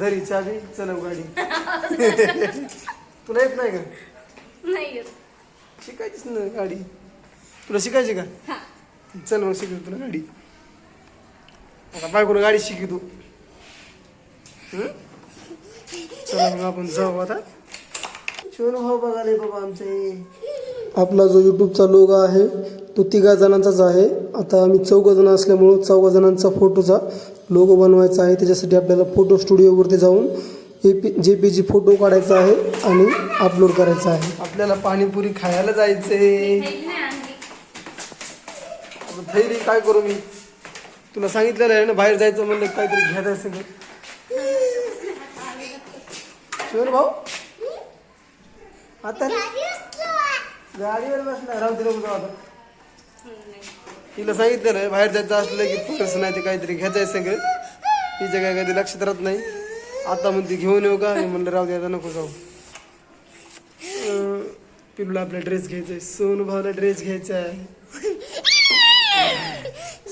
घरी चावी चलव गाडी तुला येत नाही का? नाही येत. शिकायचीच ना गाडी. तुला शिकायची का? हा. चल मग शिकव तुला गाडी. आता बायकोला गाडी शिकू तू. हं? चला मग आपण जाऊ आता. शिवण भाऊ बघाले बाबा आमचे. आपला जो युट्यूबचा लोगो आहे तो तिघा जणांचाच आहे. आता आम्ही चौघ जण असल्यामुळं चौघा जणांचा फोटोचा लोगो बनवायचा आहे. त्याच्यासाठी आपल्याला फोटो स्टुडिओवरती जाऊन A P J P G photo काढायचा आहे आणि अपलोड करायचा आहे. आपल्याला पाणीपुरी खायला जायचंय. आता थैली काय करू मी? तुला सांगितलेलं आहे ना बाहेर जायचं म्हणलं काहीतरी घ्यायचं सगळं. शिवन भाऊ? आता रे? गाडीवर बसला राहू तिला जाऊ आता हम्म, नाही. तिला सांगितलं आहे बाहेर जायचं असलं की पर्स नाही ते काहीतरी घ्यायचं आहे सगळं. तिच्या काय कधी लक्षात राहत नाही. आता म्हणते घेऊन येऊ का? म्हणलं राहू दे नको जाऊ. पिलूला आपला ड्रेस घ्यायचा आहे सोनू ड्रेस घ्यायचा आहे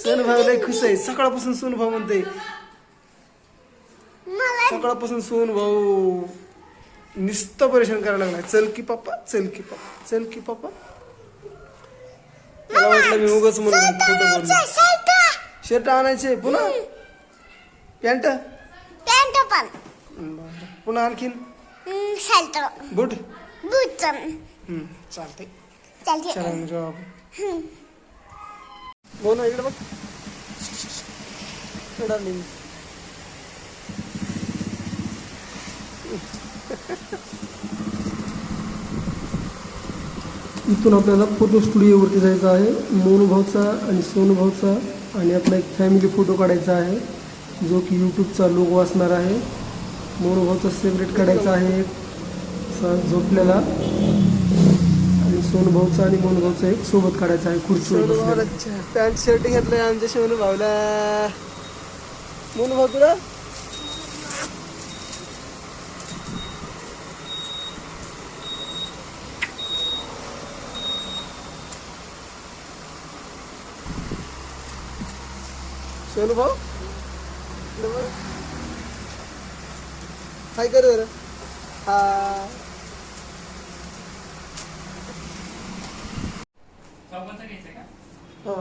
सोन भाऊ लय खुश आहे. सकाळपासून सोन भाऊ म्हणते सकाळपासून सोन भाऊ नुसतं परेशान करायला लागलाय. चल की पप्पा चल की पप्पा चल की पप्पा. मला वाटलं मी उगाच म्हणून बोललो शर्ट आणायचे पुन्हा? पॅन्ट? पॅन्ट पण. बरं. पुन्हा आणखीन? बूट? बूट हम्म, चालतंय. चालते चला मग जाऊ आपण. बोल ना इकडे बघ. इकडं आली मी. इथून आपल्याला फोटो स्टुडिओवरती जायचं आहे. मोनूभाऊचा आणि सोनूभाऊचा आणि आपला एक फॅमिली फोटो काढायचा आहे. जो की यूट्यूबचा लोगो असणार आहे. मोनुभाऊचा सेपरेट काढायचा आहे. झोपलेला. आणि सोनूभाऊचा आणि मोनुभाऊचा एक सोबत काढायचा आहे. खुर्चीवर पॅन्ट शर्ट घेतलं आमच्या सोनू भाऊला. तुला? सोनू भाऊ. हाय कर बरं. हा हा.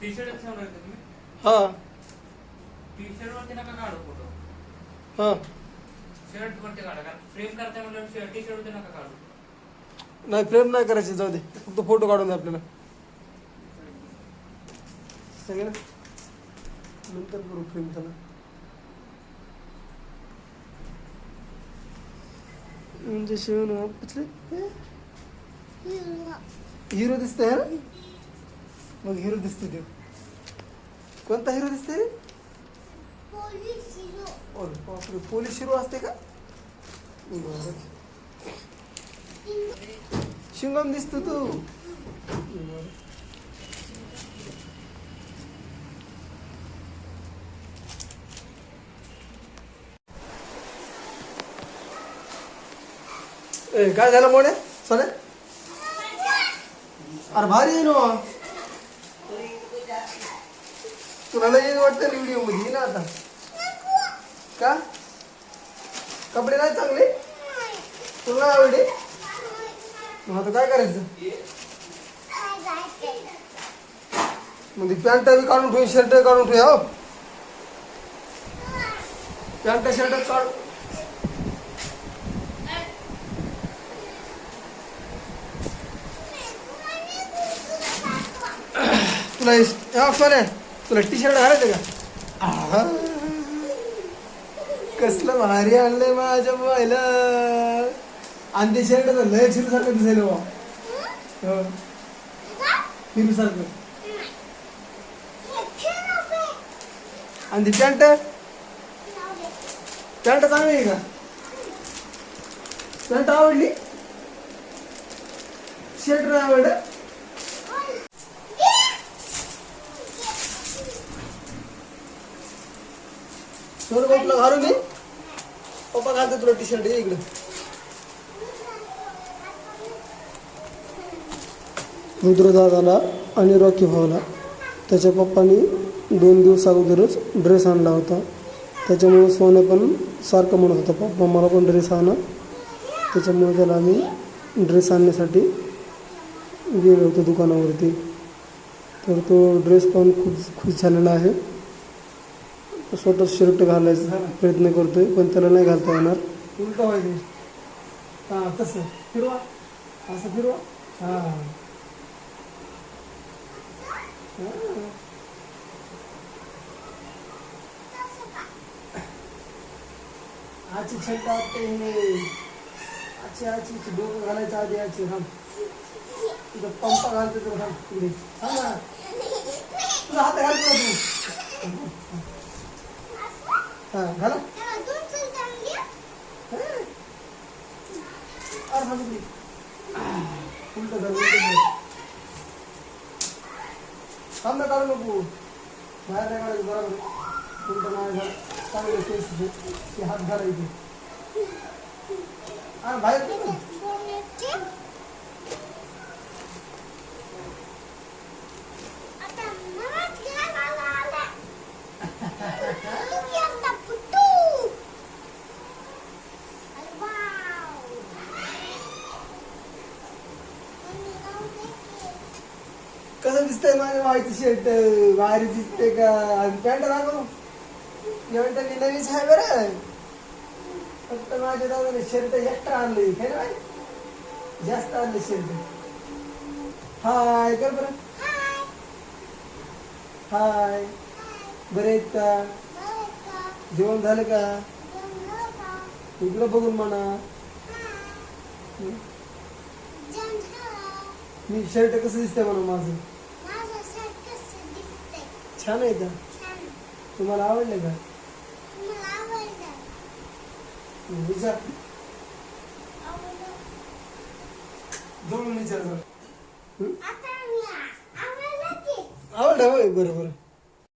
टी शर्ट ठेवणार का तुम्ही? हा. टी शर्ट वरती नका काढू फोटो हा. शर्ट वरती काढा कारण फ्रेम करताय म्हणल्यावर टी शर्ट वरती नका काढू. नाही प्रेम नाही करायचे जाऊ दे. फक्त फोटो काढून दे आपल्याला. सगळं. ना नंतर करू फ्रेम त्याला. म्हणजे शिवण कुठले? हिरो दिसतोय ना? मग हिरो दिसतोय देव कोणता हिरो दिसतोय? रे अरे बापरे पोलीस हिरो असते का? शिंगम दिसतो तू. ए काय झालं मोडे सोने? अरे भारी आहे तुला लय येईल वाटतं व्हिडिओमध्ये ना आता. का? कपडे नाही चांगले? तुला आवडे? मग आता काय करायचं? मग ती पॅन्ट बी काढून ठेवून शर्ट काढून ठेव हो. पॅन्ट शर्ट काढून तुला ऑफर आहे. तुला टी शर्ट घालायचं का? आहा. कसलं भारी आणलंय माझ्या मोबाईला आणि ते शर्ट लय चिरू सारखं दिसायला बा हो. सारखं आणि ती पॅन्ट? पॅन्ट चांगली आहे का? पॅन्ट आवडली? शर्ट नाही आवडलं? सोनं भाऊ घालू मी पप्पा घालतो तुला टी शर्ट इकडे. रुद्रदादाला आणि रॉकी भावाला. त्याच्या पप्पानी दोन दिवस अगोदरच ड्रेस आणला होता. त्याच्यामुळे सोनं पण सारखं म्हणत होता पप्पा. मला पण ड्रेस आणा. त्याच्यामुळे त्याला आम्ही ड्रेस आणण्यासाठी गेलो होतो दुकानावरती. तर तो ड्रेस पण खूप खुश झालेला आहे. स्वतः शर्ट घालायचा प्रयत्न करतोय पण त्याला नाही घालता येणार. उलट व्हायचे. हां तसं. फिरवा. असं फिरवा. हां. आची छंट वाटते आची आची डोकं घालायचं आधी आची थांब तुझा पंपा घालतो तुला हा पुढे हात घालतो तू हां घाला. उलटं धर उलटं धर थांब ना काढू नको. बाहेर नाही काढायचं बरोबर उलटं नाही घाल चांगलं केस हात घालायचे. बाहेर काढ ना. सोन्याचे. आता मलाच घ्यायला आला. तू एकटा फुटू. अरे वाव. मम्मी जाऊ दे की. कसं दिसतंय माझं व्हायचं शर्ट भारी दिसते का आणि पॅन्ट दाखव एवढं मी नवीन आहे बरं फक्त माझ्या दादाने शर्ट एक्स्ट्रा आणले हे ना? जास्त आणले शर्ट हाय कर बरं हाय. बरे आहेत का? जेवण झालं का? इकडं बघून म्हणा. मी शर्ट कसं दिसतंय म्हणा माझं? छान आहे का. तुम्हाला आवडलं का. विचार. जवळून विचार आवडलं होय बरं बरं